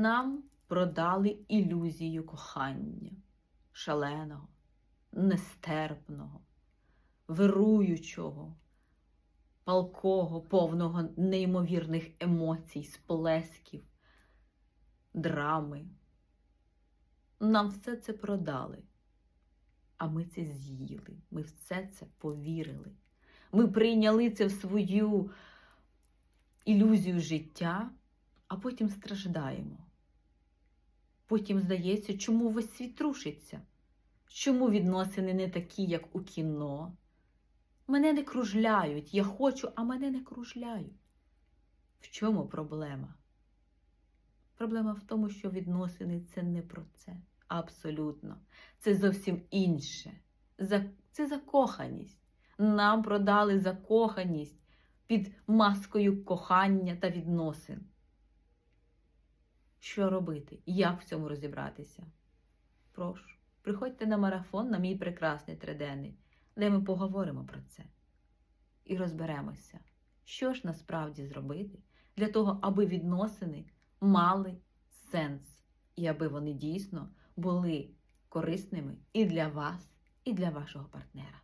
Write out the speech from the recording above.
Нам продали ілюзію кохання, шаленого, нестерпного, вируючого, палкого, повного неймовірних емоцій, сплесків, драми. Нам все це продали, а ми це з'їли, ми все це повірили. Ми прийняли це в свою ілюзію життя, а потім страждаємо. Потім здається, чому весь світ рушиться, чому відносини не такі, як у кіно. Мене не кружляють, я хочу, а мене не кружляють. В чому проблема? Проблема в тому, що відносини це не про це. Абсолютно. Це зовсім інше. Це закоханість. Нам продали закоханість під маскою кохання та відносин. Що робити? Як в цьому розібратися? Прошу, приходьте на марафон на мій прекрасний триденний, де ми поговоримо про це і розберемося, що ж насправді зробити для того, аби відносини мали сенс, і аби вони дійсно були корисними і для вас, і для вашого партнера.